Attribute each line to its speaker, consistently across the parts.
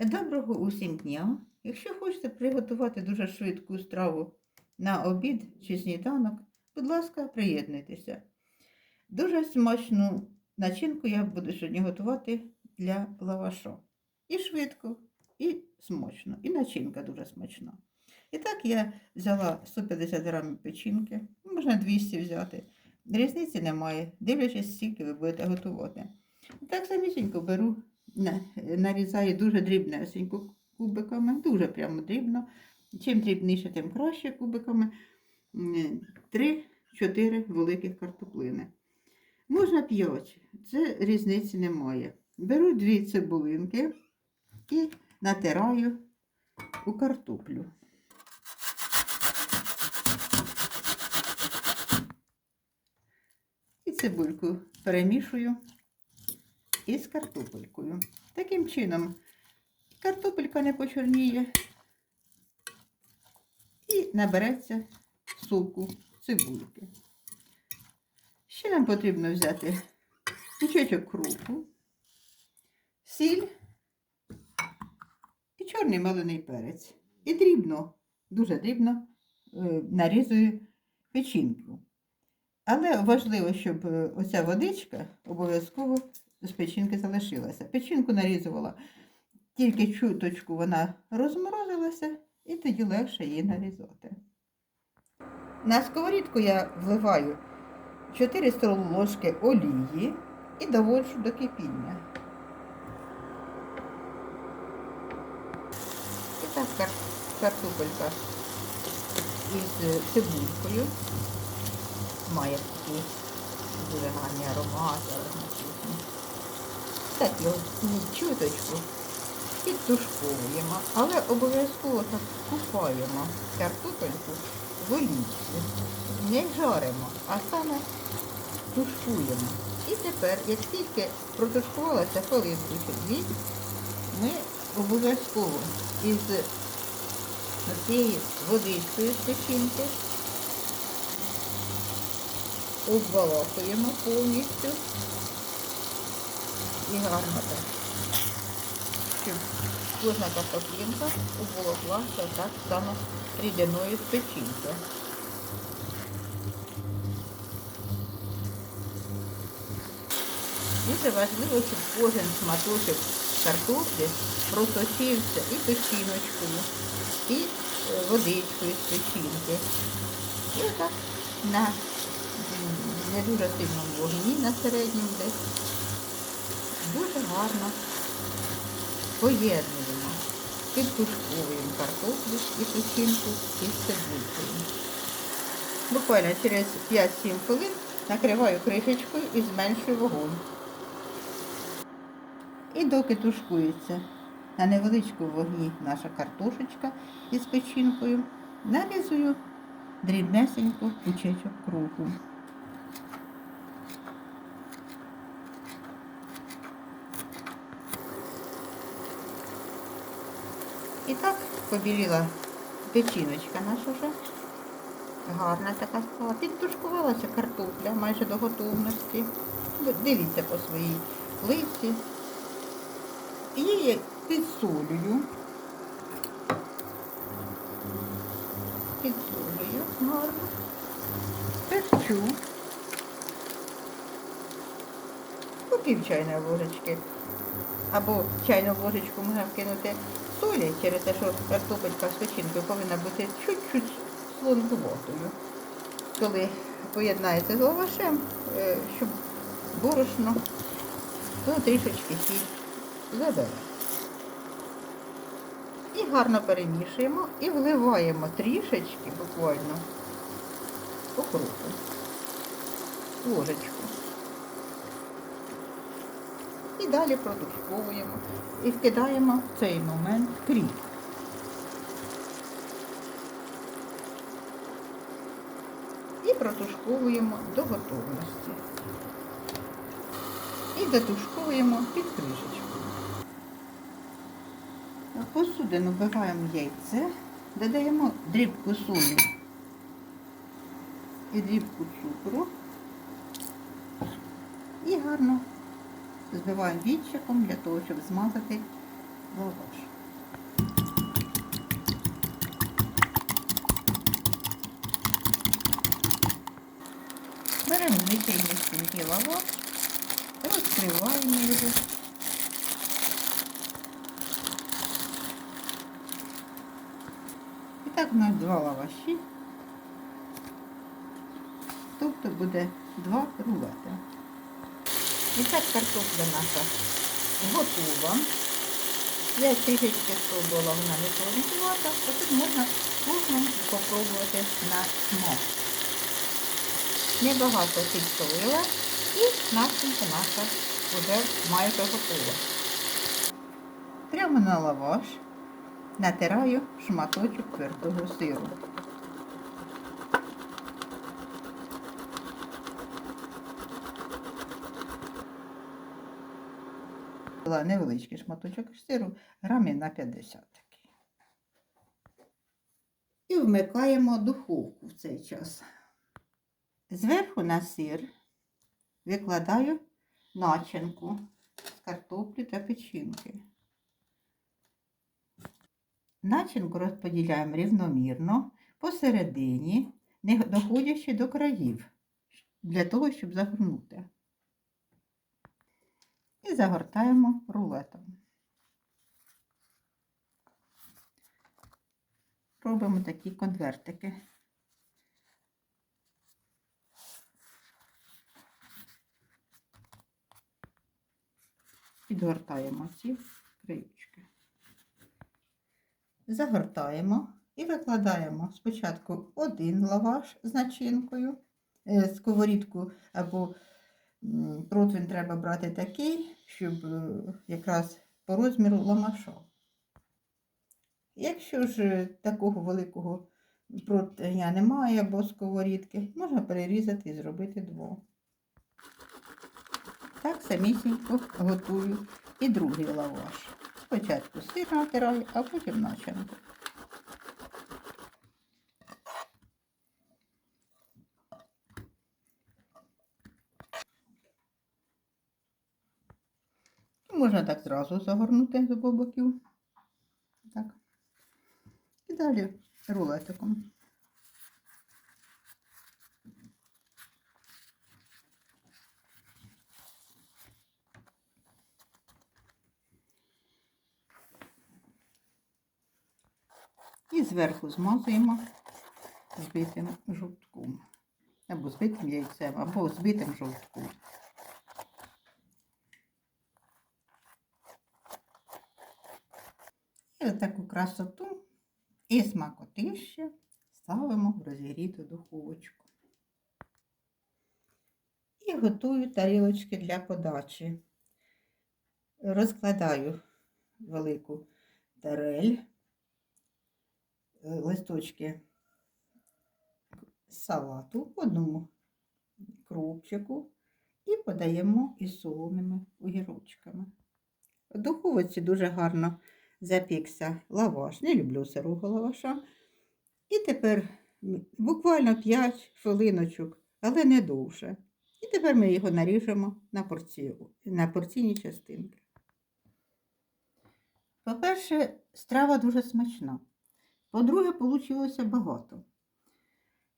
Speaker 1: Доброго усім дня! Якщо хочете приготувати дуже швидку страву на обід чи сніданок, будь ласка, приєднуйтеся. Дуже смачну начинку я буду сьогодні готувати для лаваша. І швидко, і смачно, і начинка дуже смачна. І так я взяла 150 грамів печінки, можна 200 взяти. Різниці немає, дивлячись, скільки ви будете готувати. І так самісінько беру нарізаю дуже дрібнесенько кубиками, дуже прямо дрібно. Чим дрібніше, тим краще кубиками. 3-4 великих картоплини. Можна 5, це різниці немає. Беру дві цибулинки і натираю у картоплю. І цибульку перемішую із картопелькою. Таким чином картопелька не почорніє і набереться соку цибульки. Ще нам потрібно взяти кучечок крупу, сіль і чорний малиний перець. І дрібно, дуже дрібно е, нарізую печінку. Але важливо, щоб е, оця водичка обов'язково з печінки залишилася. Печінку нарізувала, тільки чуточку вона розморозилася, і тоді легше її нарізати. На сковорідку я вливаю 4 столові ложки олії і доводжу до кипіння. І так кар- картопелька із цибулькою має такий дуже гарний аромат, ароматичний. Ну, чуточку підтушковуємо, але обов'язково так купаємо картопельку в олійці. Не жаримо, а саме тушкуємо. І тепер, як тільки протушкувалася хвилинку чи дві, ми обов'язково із цією водичкою з печінки повністю і гарно так, кожна картоплинка обволоклася так само рідиною з печінки. Дуже важливо, щоб кожен шматочок картоплі просочився і печіночкою, і е, водичкою з печінки. І отак на не дуже сильному вогні, на середньому десь. Дуже гарно поєднуємо. Підтушковуємо картоплю і печінку із цибулькою. Буквально через 5-7 хвилин накриваю кришечкою і зменшую вогонь. І доки тушкується на невеличкому вогні наша картошечка із печінкою, нарізую дрібнесенько кучечок крупу. І так побіліла печіночка наша вже. Гарна така стала. Підтушкувалася картопля майже до готовності. Дивіться по своїй плитці. Її підсолюю. Підсолюю гарно. Перчу. По пів чайної ложечки. Або чайну ложечку можна вкинути солі через те, що картопелька з печінкою повинна бути чуть-чуть слонкуватою. Коли поєднається з лавашем, е, щоб борошно, то трішечки сіль забере. І гарно перемішуємо і вливаємо трішечки буквально окропу, ложечку. І далі протушковуємо. І вкидаємо в цей момент кріп. І протушковуємо до готовності. І дотушковуємо під кришечкою. Посудину вбиваємо яйце, додаємо дрібку солі і дрібку цукру і гарно збиваємо вінчиком для того, щоб змазати лаваш. Беремо вітряні стінки лаваш, розкриваємо його. І так в нас два лаваші, тобто буде два рулета. І так картопля наша готова. Я трішечки спробувала, вона тонкувата, а тут можна кожному спробувати на смак. Небагато підсолила і начинка наша вже майже готова. Прямо на лаваш натираю шматочок твердого сиру. Була невеличкий шматочок сиру, грамів на 50 такий. І вмикаємо духовку в цей час. Зверху на сир викладаю начинку з картоплі та печінки. Начинку розподіляємо рівномірно посередині, не доходячи до країв, для того, щоб загорнути. І загортаємо рулетом. Робимо такі конвертики. Підгортаємо ці краючки. Загортаємо і викладаємо спочатку один лаваш з начинкою, е, сковорідку або м, противень треба брати такий, щоб е, якраз по розміру ламаша. Якщо ж е, такого великого противня немає або сковорідки, можна перерізати і зробити двох. Так самісінько готую і другий лаваш. Спочатку сир натираю, а потім начинку. Зразу загорнути з обох боків. Так. І далі рулетиком. І зверху змазуємо збитим жовтком. Або збитим яйцем, або збитим жовтком. І таку красоту і смакотище ставимо в розігріту духовочку. І готую тарілочки для подачі. Розкладаю велику тарель, е, листочки салату одному кропчику і подаємо із солоними огірочками. В духовці дуже гарно запікся лаваш. Не люблю сирого лаваша. І тепер буквально 5 хвилиночок, але не довше. І тепер ми його наріжемо на, порцію, на порційні частинки. По-перше, страва дуже смачна. По-друге, вийшло багато.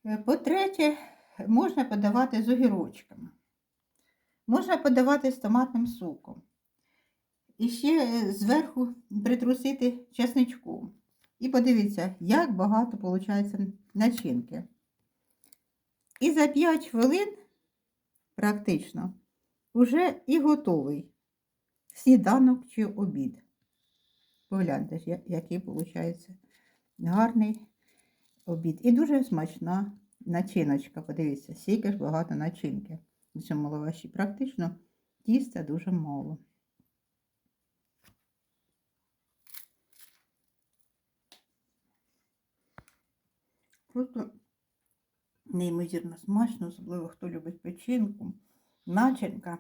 Speaker 1: Е, По-третє, можна подавати з огірочками. Можна подавати з томатним соком. І ще зверху притрусити чесничком. І подивіться, як багато виходить начинки. І за 5 хвилин практично вже і готовий сніданок чи обід. Погляньте, який виходить гарний обід. І дуже смачна начиночка. Подивіться, скільки ж багато начинки в цьому лаваші. Практично тіста дуже мало. Просто неймовірно смачно, особливо хто любить печінку. Начинка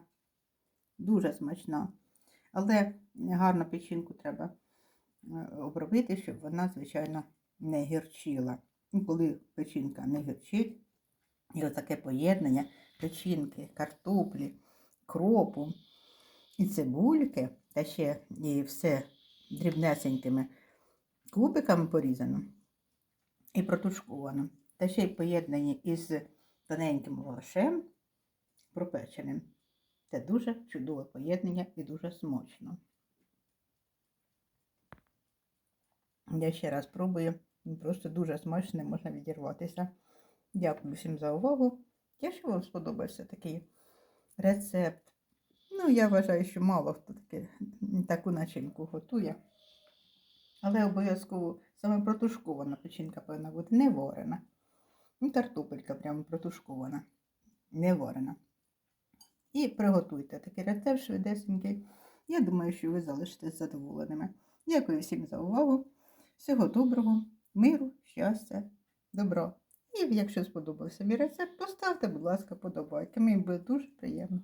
Speaker 1: дуже смачна. Але гарно печінку треба е, обробити, щоб вона, звичайно, не гірчила. Коли печінка не гірчить, і отаке поєднання печінки, картоплі, кропу і цибульки, та ще і все дрібнесенькими кубиками порізано і протушковано. Та ще й поєднані із тоненьким лавашем, пропеченим. Це дуже чудове поєднання і дуже смачно. Я ще раз пробую. Просто дуже смачно, не можна відірватися. Дякую всім за увагу. Якщо вам сподобався такий рецепт. Ну, я вважаю, що мало хто таки, таку начинку готує. Але обов'язково саме протушкована печінка повинна бути не варена. Ну, картопелька прямо протушкована, не варена. І приготуйте такий рецепт швидесенький. Я думаю, що ви залишитесь задоволеними. Дякую всім за увагу. Всього доброго, миру, щастя, добра. І якщо сподобався мій рецепт, поставте, будь ласка, подобайки. Мені буде дуже приємно.